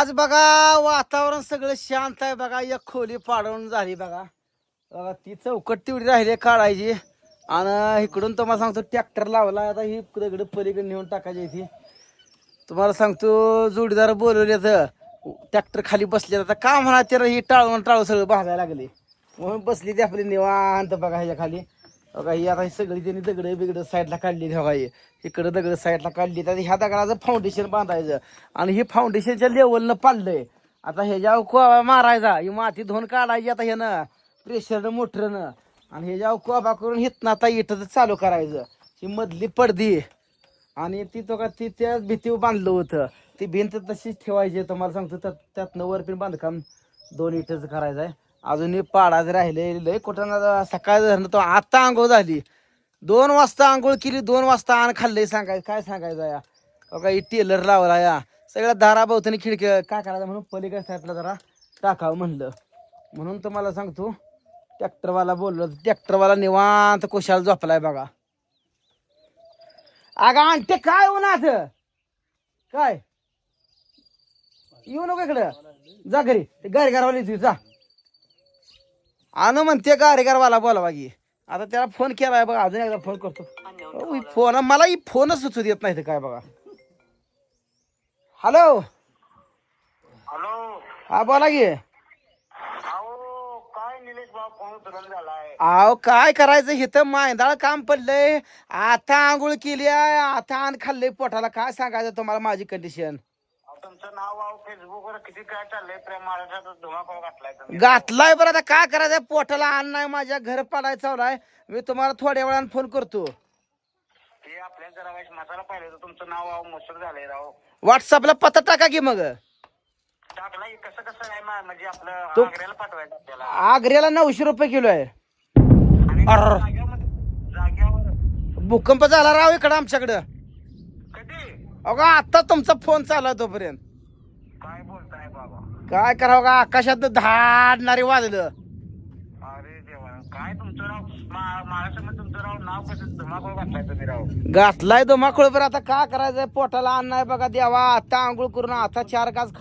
आज बघा वातावरण सगळं शांत आहे बघा. एक खोली पाडवून झाली बघा. बघा ती चौकट तेवढी राहिली काढायची. आणि इकडून तुम्हाला सांगतो ट्रॅक्टर लावला आता ही दगड पलीकडे नेऊन टाकायची ती. तुम्हाला सांगतो जोडीदार बोलवले तर ट्रॅक्टर खाली बसले आता का म्हणा त्याला ही टाळून टाळू सगळं भाजायला लागले. म्हणून बसली ती आपली निवांत बघा ह्याच्या खाली. बघा ही आता ही सगळी त्यांनी दगड बिगडं साईडला काढली बघा ही इकडं दगड साईडला काढली तर ह्या दगडाचं फाउंडेशन बांधायचं. आणि हे फाउंडेशनच्या लेवलनं पाडलंय. आता ह्याच्यावर कोबा मारायचा ही माती धुवून काढायची आता ह्यानं. प्रेशरनं मोटरनं आणि ह्याच्यावर कोबा करून हितनं आता इथं चालू करायचं. ही मधली पडदी. आणि ती तो का ती त्या भीतीवर बांधलं होतं. ती भिंत तशीच ठेवायची तुम्हाला सांगतो त्यात त्यातनं वर पण बांधकाम दोन इटच करायचं आहे अजूनही पाडाच राहिले लय कुठं ना सकाळ धरणं तो आता आंघोळ झाली. दोन वाजता आंघोळ केली दोन वाजता आण खाल्लंय सांगायचं. काय सांगायचं या? हो बघा टेलर लावला या. सगळ्या दारा भोवतानी खिडक्या काय करायचं म्हणून पलीकडे साईडला जरा टाकावं म्हणलं. म्हणून तुम्हाला सांगतो ट्रॅक्टरवाला बोललो ट्रॅक्टरवाला निवांत कुशाल झोपलाय बघा. अगं आणते काय उन्हात? काय? येऊ नको इकडं. जा घरी. ते गाडीगारवाली तुझी जा. आणू म्हणते गाडीगारवाला बोलावा की. आता त्याला फोन केलाय बघा अजून एकदा फोन करतो. फोन मला ही फोनच सुचू देत नाही काय बघा. हॅलो हॅलो हा बोला की. अहो काय करायचं? इथं मायंदाळ काम पडलंय. आता आंघोळ केली आहे आता आण खाल्लंय पोटाला. काय सांगायचं तुम्हाला माझी कंडिशन तुमचं नाव वाव फेसबुक वर किती काय चाललंय? प्रेम महाराजाचा धुमाकूळ घातलाय तुम्ही. घातलाय बरं आता काय करायचं? पोटाला अन्न नाही माझ्या घर पाडायचं चाललाय मी तुम्हाला थोड्या वेळानं फोन करतो. ते आपल्या जरा मसाला पाहिजे तर तुमचं नाव वाव मसूर झालंय राव. व्हॉट्सअपला पत्ता टाका की मग. टाकलाय कसं कसं आहे मा- म्हणजे आपलं तो- आग्र्याला पाठवायचं आपल्याला. आग्र्याला नऊशे रुपये किलो आहे. आणि अर्र. जाग्यावर जाग्यावर भूकंप झाला राव इकडं आमच्याकडं. कधी? अगं आता तुमचा फोन चालू आहे तोपर्यंत. काय करावं का? आकाशात धाडणारे वाजलं अरे देवा काय तुमचं राव मा- महाराष्ट्रामध्ये तुमचं राव नाव कसं धुमाकूळ घातलाय तुम्ही राव? घातलाय बरं आता काय करायचं पोटाला अन्न आहे बघा देवा. आता आंघोळ करून आता चार गाज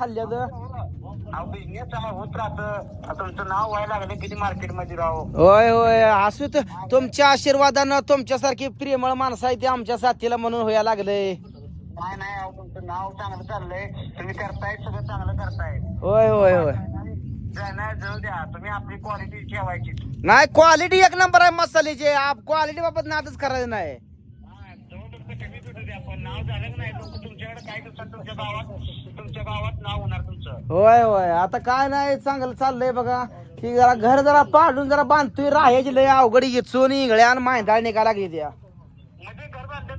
अहो बिझनेस होत राहतं. तुमचं नाव व्हायला लागलं किती मार्केटमध्ये राव? होय होय. असू तर तुमच्या आशीर्वादानं तुमच्यासारखी प्रेमळ माणसं आहे ते आमच्या साथीला म्हणून व्हायला लागलंय. नाही नाही अहो नाव चांगलं चाललंय. तुम्ही करताय सगळं चांगलं करताय. होय होय होय. जाऊ द्या. तुम्ही आपली क्वालिटी ठेवायची. नाही क्वालिटी एक नंबर आहे मसाल्याची. क्वालिटी बाबत नादच करायचं नाही. हा, जाऊ दे, कमी भेटू द्या पण नाव झालं की नाही लोक तुमच्याकडे काय दिवसात तुमच्या गावात तुमच्या गावात नाव होणार तुमचं. होय होय. आता काय नाही चांगलं चाललंय बघा. ती जरा घर जरा पाडून जरा बांधतोय राहायची लय अवघडी घेचून इंगळ्या आणि माहिती निघायला लागली त्या मध्ये घर बांधले ना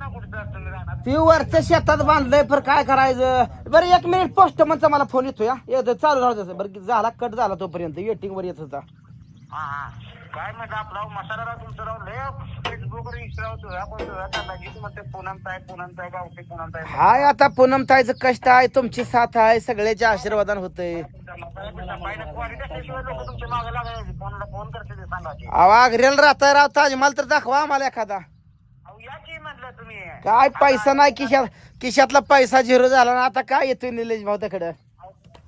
कुठं तुम्ही राहणार ती वरच्या शेतात बांधलंय पर काय करायचं? बरं एक मिनिट पोस्टमनचा मला फोन येतो या येतो चालू राहू द्या बरं झाला कट झाला तोपर्यंत. वेटिंग वर येत होता. काय म्हणलं आपला मसाला राव तुमचं राव लय फेसबुक वर इंस्टा तुझ्या पण तुझ्या टाकायची म्हणते पुनमचा आहे पुनमचा आहे गावठी पुनमचा आहे हाय आता पूनम ताईचं कष्ट आहे तुमची साथ आहे सगळ्याच्या आशीर्वादान होतंय. क्वालिटी असल्याशिवाय लोक तुमच्या मागे लागायचे. फोनला फोन करते ते सांगा की. अहो आग्र्याला राहताय राव ताजमहाल तर दाखवा आम्हाला एखादा अहो या की म्हटलं तुम्ही काय पैसा नाही खिशात खिशातला पैसा झिरो झाला ना आता काय येतोय निलेश भाऊ त्याकडं?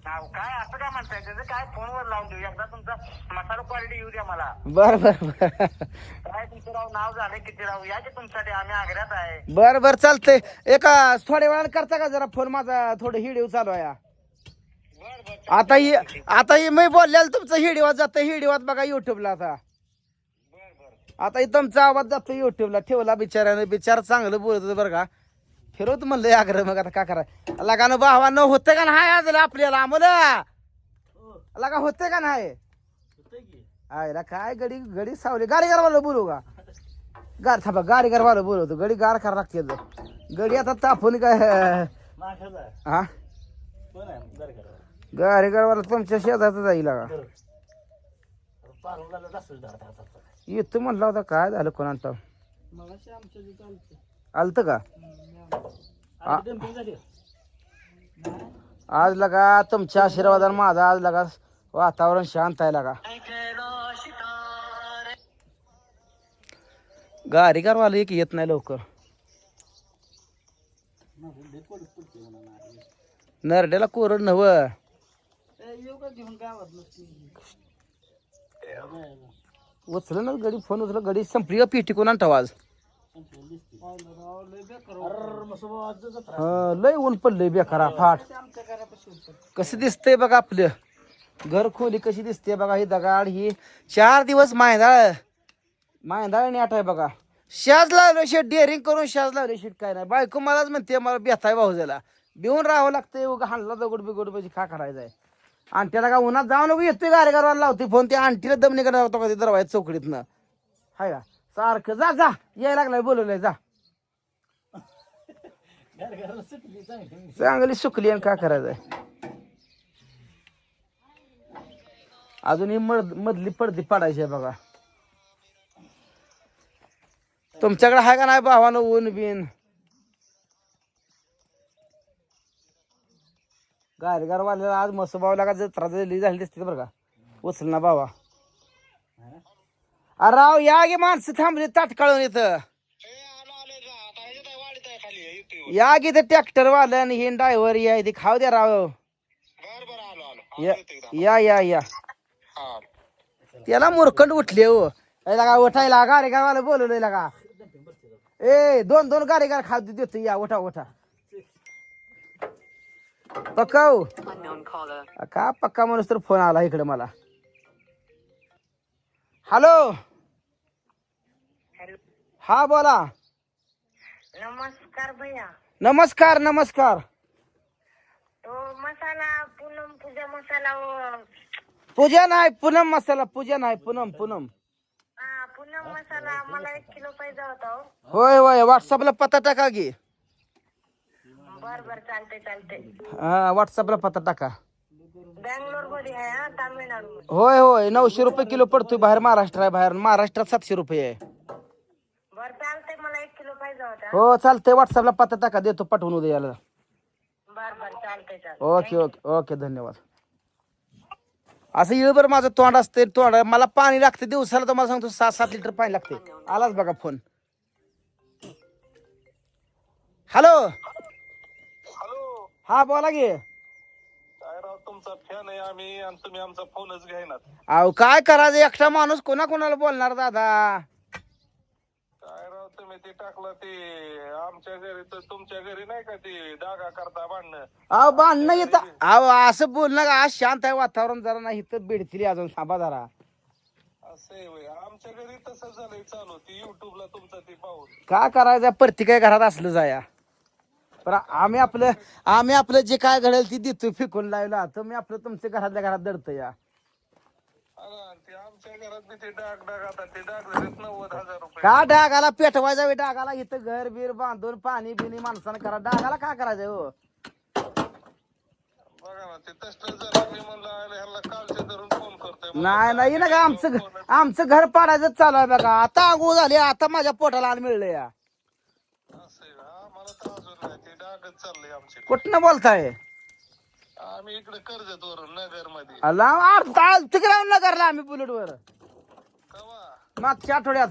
अहो, काय असं काय म्हणताय त्याचं? काय फोनवर लावून देऊ? एकदा तुमचा मसाला क्वालिटी येऊ द्या मला. बर बर बर. काय तुमचं राव? नाव झालंय किती राव? या की तुमच्यासाठी आम्ही आग्र्यात आहे. बर बर चालतंय. एका थोड्या वेळानं करता का जरा? फोन माझा थोडं हिडिओ चालू आहे. बर बर आता ही आता ही मी बोललेलं तुमचं हिडिओत जातं हिडिओत बघा युट्यूबला आता. आता तुमचा आवाज जातो युट्यूबला. ठेवला बिचाऱ्याने. बिचार चांगलं बोलत होतं बरं का. फिरवत म्हणलं आग्रह मग आता काय कराय लगानं भावानं होतं का नाही आज आपल्याला आम्हाला? लगा होते का नाही? आयला काय गडी गडी सावली. गाडी वाला बोलू का? गार थांबा गाडी वाला बोलवतो. गडी गार करा लागते गडी आता तापून काय? हा? गाडी वाला तुमच्या शेतात जाईल का येतो म्हणला होता काय झालं कोणाला आलत. का? आ- आज लगा तुमच्या आशीर्वादाने माझा आज लगा वातावरण शांत आहे लगा. गाडीगार वाला एक येत नाही लवकर. नरड्याला कोरड नव उचल ना गडी फोन उचल गडी संपली का पेटी कोणा ठेवा आज? लय ऊन पडलंय बेकारा फाट. कसं दिसतंय बघा आपलं. घर खोली कशी दिसते बघा ही दगाड ही. चार दिवस मायदाळ मायदाळ आणि नेट आहे बघा. शाज लावलं शेट डेअरिंग करून शाज लावले शेट काय नाही. बायको मलाच म्हणते मला बेताय भाऊ झाला बिहून राहावं लागतंय उगा हाणला दगड बिगड म्हणजे खा करायचंय? आणि त्याला का उन्हात जाऊन नको येतोय गारेगारवाला लावते फोन. ते आणटीला दम लावतो का ते दरवाजा चौकडीतनं? हाय का? सारखं जा जा. यायला लागलाय बोलवलंय जा. चांगली सुकली आणि काय करायचंय? अजून ही मध मधली पडदी पाडायची आहे बघा. तुमच्याकडे आहे का नाही भावानं ऊन बिन? गारगार वाल्याला आज मसोबावला का जत्रा झाली झाली दिसते बरं का. उचल ना बाबा अरे राव या गे माणसं थांबली ताटकाळून इथं. या गे ते ट्रॅक्टर वालं आणि हे ड्रायव्हर या इथे. खाऊ द्या राव. या या या या. त्याला मुरकंड उठले हो. याला का उठायला. गारेगार वाला बोलवलं का ए दोन दोन गारेगार खाऊ देतो या उठा उठा. पकाऊ का पक्का माणूस तर फोन आला इकडे मला? हॅलो हा बोला. नमस्कार भैया. नमस्कार नमस्कार. तो मसाला पूनम पूजा मसाला वो, पूजा नाही पूनम मसाला पूजा नाही पूनम पूनम. हा, पूनम मसाला मला एक किलो पाहिजे होता हो. होय होय व्हॉट्सअपला पत्ता टाका की. बर बर चालते चालते हा व्हॉट्सअपला पत्ता टाका. बँगलोरमध्ये आहे हा तामिळनाडू मध्ये होय होय नऊशे रुपये किलो पडतोय बाहेर महाराष्ट्र आहे बाहेर. महाराष्ट्रात सातशे रुपये आहे. बर चालते मला एक किलो पाहिजे होता. हो चालतंय व्हॉट्सअपला पत्ता टाका देतो पाठवून उद्या याला. बर बर चालते चालते ओके ओके ओके धन्यवाद. असं येळभर माझं तोंड असते तोंड. मला पाणी लागते दिवसाला तर मला सांगतो सात सात लिटर पाणी लागते आलाच बघा फोन हॅलो हा बोला की. काय राव तुमचा फॅन आहे आम्ही आणि तुम्ही आमचा फोनच घेणार अहो काय करायचं? एकटा माणूस कोणा कोणाला बोलणार दादा? काय राव तुम्ही ते टाकलं ते आमच्या घरी तर तुमच्या घरी नाही का ते करता भांडणं? अहो बांधणं येतं अहो असं बोल ना आज शांत आहे वातावरण जरा नाही इथं बेडतील अजून थांबा जरा. असं आहे होय. आमच्या घरी तसं झालंय चालू ती युट्यूबला तुमचं ते पाहून. काय करायचं? प्रत्येक घरात असलं जाया. पण आम्ही आपलं आम्ही आपलं जे काय घडेल ती देतोय फेकून लावला. तर मी आपलं तुमच्या घरातल्या घरात दडतो या. अगं, आणि ते आमच्या घरात बी ते डाग डाग आता. ते डाग झालेत नव्वद हजार रुपये. का डागाला पेटवायचा वे डागाला इथं घर बीर बांधून पाणी बिनी माणसानं करा. डागाला काय करायचं हो? बघा ना ते तसलं जर मी म्हणलं आलं ह्याला कालचे धरून फोन करतोय नाही नाही ना का आमचं घ- आमचं घर पाडायचं चालू आहे बघा. आता आंघोळ झाली आता माझ्या पोटाला आलं मिळलं या. असं आहे का? मला तर चाललंय आमचे. कुठनं बोलताय? आम्ही इकडे कर्जत वरून नगरमध्ये अला तिकडे नगरला आम्ही बुलेटवर. कवा? मागच्या आठवड्यात.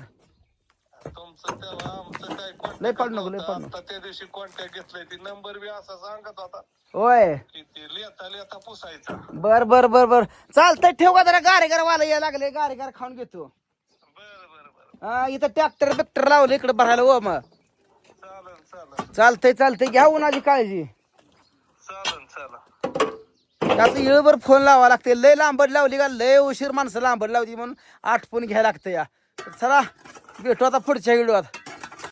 तुमचं त्याला आमचं काय लय पडू नको, लय contact नव्हतं. आता त्या दिवशी कॉन्टॅक्ट घेतलाय ती नंबर बी असा सांगत होता. होय. की ते लिहिता लिहिता पुसायचा. बर बर बर बर. चालतंय ठेव का जरा? गारेगार वाला यायला लागले गारेगार खाऊन घेतो. बर बर बर. हा, इथं ट्रॅक्टर बिक्टर लावलं इकडे भरायला हो मग. चालतंय चालतंय. घ्या उन्हाची काळजी. चालन चला त्याचं इळभर फोन लावा लागते. लय लांबड लावली का? लय उशीर माणसं लांबड लावली म्हणून आठवून घ्यायला लागतं या. चला भेटू आता पुढच्या व्हिडिओत.